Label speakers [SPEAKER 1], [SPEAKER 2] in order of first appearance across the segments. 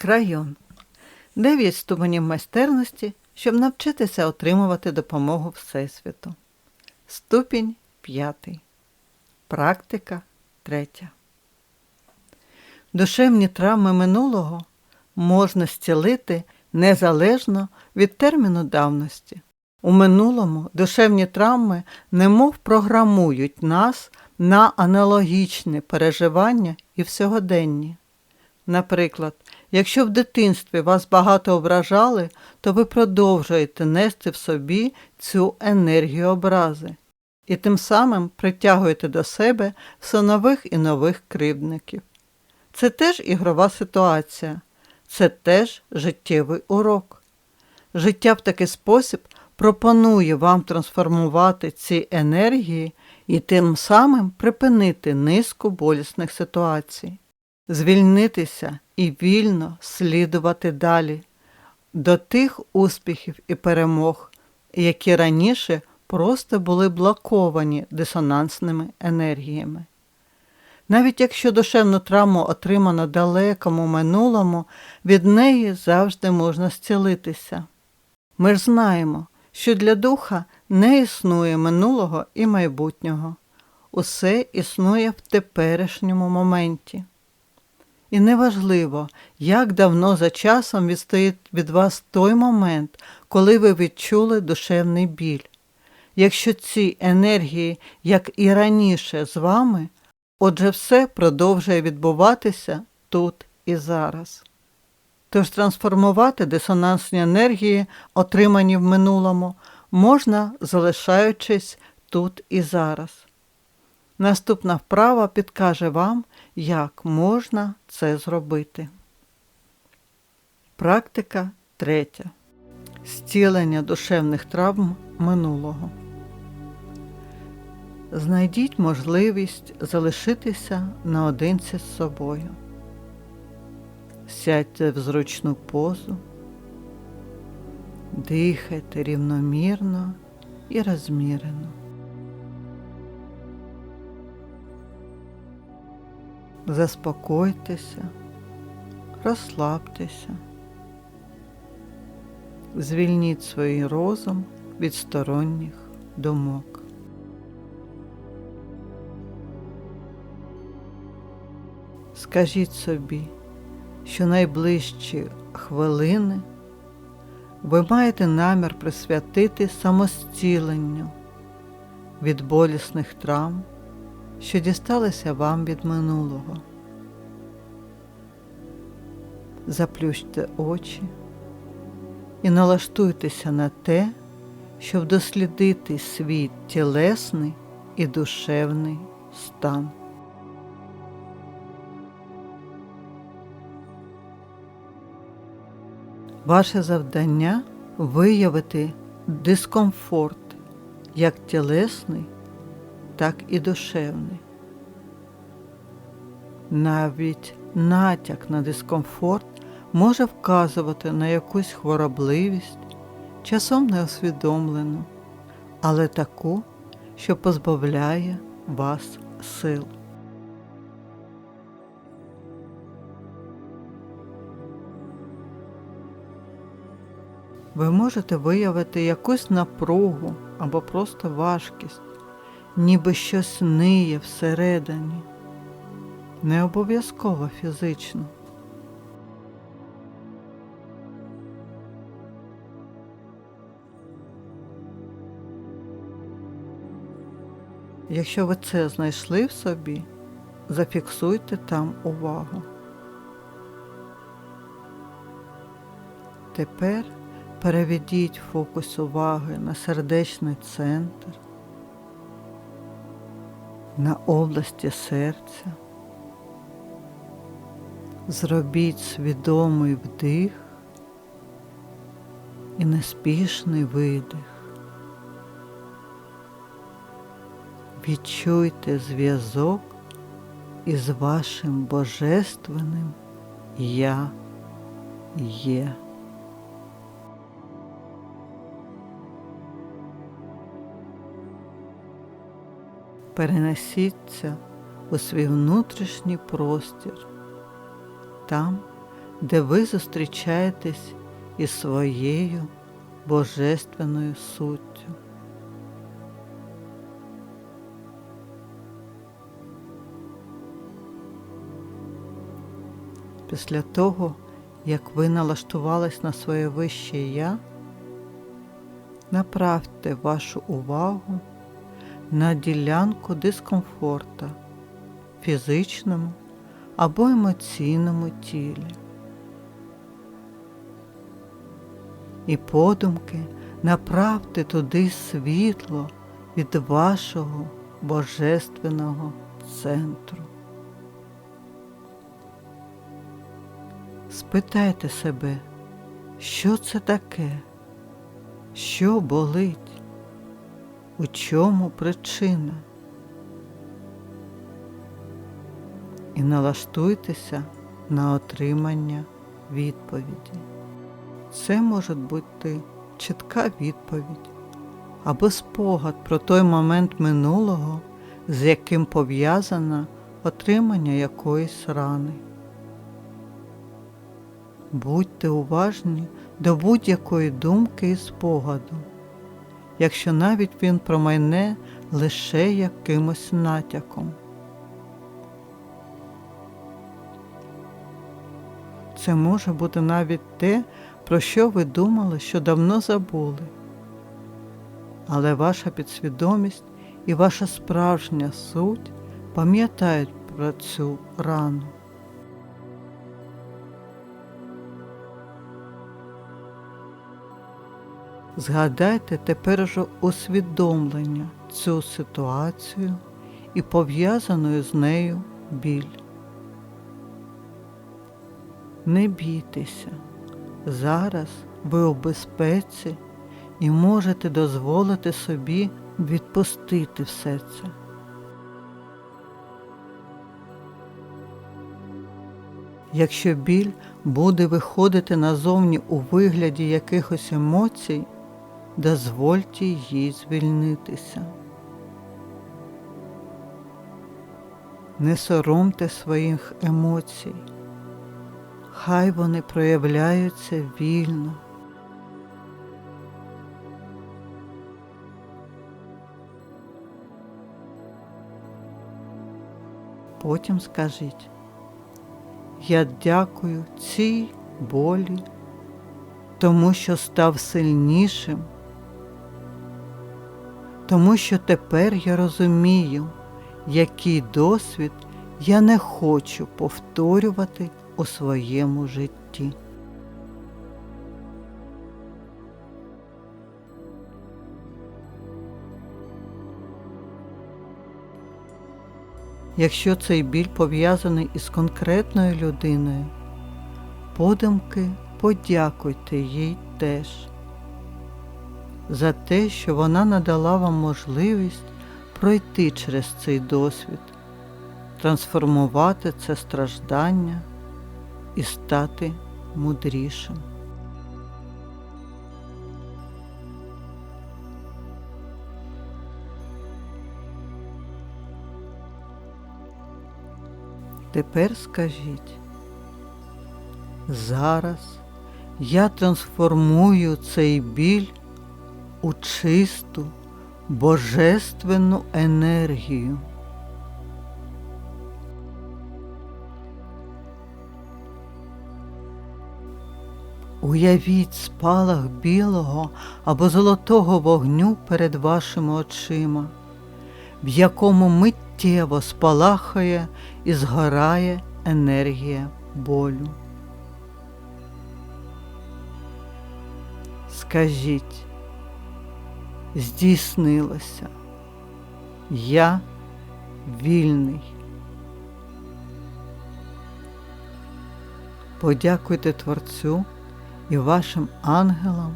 [SPEAKER 1] Крайон. Дев'ять ступенів майстерності, щоб навчитися отримувати допомогу Всесвіту. Ступінь п'ятий. Практика третя. Душевні травми минулого можна зцілити незалежно від терміну давності. У минулому душевні травми немов програмують нас на аналогічне переживання і в сьогоденні. Наприклад, якщо в дитинстві вас багато ображали, то ви продовжуєте нести в собі цю енергію образи і тим самим притягуєте до себе все нових і нових кривдників. Це теж ігрова ситуація, це теж життєвий урок. Життя в такий спосіб пропонує вам трансформувати ці енергії і тим самим припинити низку болісних ситуацій, звільнитися і вільно слідувати далі до тих успіхів і перемог, які раніше просто були блоковані дисонансними енергіями. Навіть якщо душевну травму отримано далекому минулому, від неї завжди можна зцілитися. Ми ж знаємо, що для духа не існує минулого і майбутнього. Усе існує в теперішньому моменті. І неважливо, як давно за часом відстоїть від вас той момент, коли ви відчули душевний біль. Якщо ці енергії, як і раніше, з вами, отже все продовжує відбуватися тут і зараз. Тож трансформувати дисонансні енергії, отримані в минулому, можна залишаючись тут і зараз. Наступна вправа підкаже вам, як можна це зробити. Практика третя. Зцілення душевних травм минулого. Знайдіть можливість залишитися наодинці з собою. Сядьте в зручну позу, дихайте рівномірно і розмірено. Заспокойтеся, розслабтеся, звільніть свій розум від сторонніх думок. Скажіть собі, що найближчі хвилини ви маєте намір присвятити самостіленню від болісних травм, що дісталися вам від минулого. Заплющте очі і налаштуйтеся на те, щоб дослідити свій тілесний і душевний стан. Ваше завдання виявити дискомфорт як тілесний, так і душевний. Навіть натяк на дискомфорт може вказувати на якусь хворобливість, часом неосвідомлену, але таку, що позбавляє вас сил. Ви можете виявити якусь напругу або просто важкість, ніби щось ниє всередині, не обов'язково фізично. Якщо ви це знайшли в собі, зафіксуйте там увагу. Тепер переведіть фокус уваги на сердечний центр, на області серця. Зробіть свідомий вдих і неспішний видих. Відчуйте зв'язок із вашим божественним Я є. Перенесіться у свій внутрішній простір, там, де ви зустрічаєтесь із своєю божественною суттю. Після того, як ви налаштувались на своє вище я, направте вашу увагу на ділянку дискомфорта фізичному або емоційному тілі. І подумки направте туди світло від вашого божественного центру. Спитайте себе, що це таке, що болить, у чому причина? І налаштуйтеся на отримання відповіді. Це може бути чітка відповідь або спогад про той момент минулого, з яким пов'язано отримання якоїсь рани. Будьте уважні до будь-якої думки і спогаду, якщо навіть він промайне лише якимось натяком. Це може бути навіть те, про що ви думали, що давно забули. Але ваша підсвідомість і ваша справжня суть пам'ятають про цю рану. Згадайте тепер же усвідомлення цю ситуацію і пов'язаною з нею біль. Не бійтеся, зараз ви у безпеці і можете дозволити собі відпустити все це. Якщо біль буде виходити назовні у вигляді якихось емоцій, дозвольте їй звільнитися. Не соромте своїх емоцій, хай вони проявляються вільно. Потім скажіть, я дякую цій болі, тому що став сильнішим тому що тепер я розумію, який досвід я не хочу повторювати у своєму житті. Якщо цей біль пов'язаний із конкретною людиною, подумки подякуйте їй теж за те, що вона надала вам можливість пройти через цей досвід, трансформувати це страждання і стати мудрішим. Тепер скажіть, зараз я трансформую цей біль у чисту божественну енергію. Уявіть спалах білого або золотого вогню перед вашими очима, в якому миттєво спалахає і згорає енергія болю. Скажіть, здійснилося. Я вільний. Подякуйте Творцю і вашим ангелам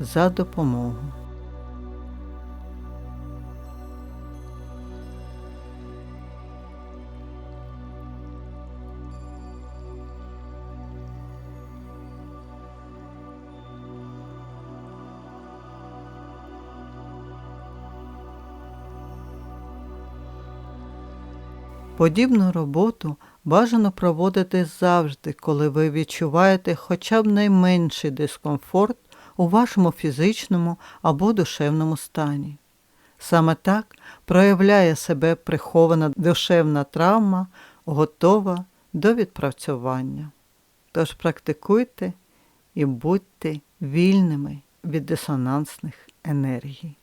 [SPEAKER 1] за допомогу. Подібну роботу бажано проводити завжди, коли ви відчуваєте хоча б найменший дискомфорт у вашому фізичному або душевному стані. Саме так проявляє себе прихована душевна травма, готова до відпрацювання. Тож практикуйте і будьте вільними від дисонансних енергій.